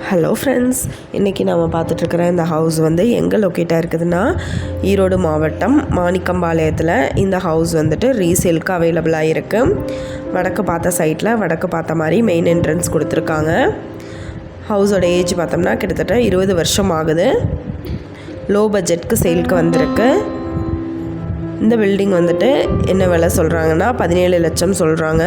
Hello friends இன்றைக்கி நம்ம பார்த்துட்ருக்குற இந்த ஹவுஸ் வந்து எங்கே லொக்கேட்டாக இருக்குதுன்னா ஈரோடு மாவட்டம் மாணிக்கம்பாளையத்தில் இந்த ஹவுஸ் வந்துட்டு ரீசேலுக்கு அவைலபிளாக இருக்குது வடக்கு பார்த்த சைட்டில் வடக்கு பார்த்த மாதிரி மெயின் என்ட்ரன்ஸ் கொடுத்துருக்காங்க. ஹவுஸோட ஏஜ் பார்த்தோம்னா கிட்டத்தட்ட இருபது வருஷம் ஆகுது. லோ பட்ஜெட்க்கு சேலுக்கு வந்திருக்கு. இந்த பில்டிங் வந்துட்டு என்ன விலை சொல்கிறாங்கன்னா பதினேழு லட்சம் சொல்கிறாங்க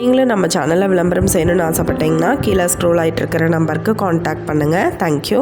நீங்களும் நம்ம சேனலில் விளம்பரம் செய்யணும்னு ஆசைப்பட்டீங்கன்னா கீழே ஸ்க்ரோல் ஆகிட்டு இருக்கிற நம்பருக்கு காண்டாக்ட் பண்ணுங்கள் தேங்க்யூ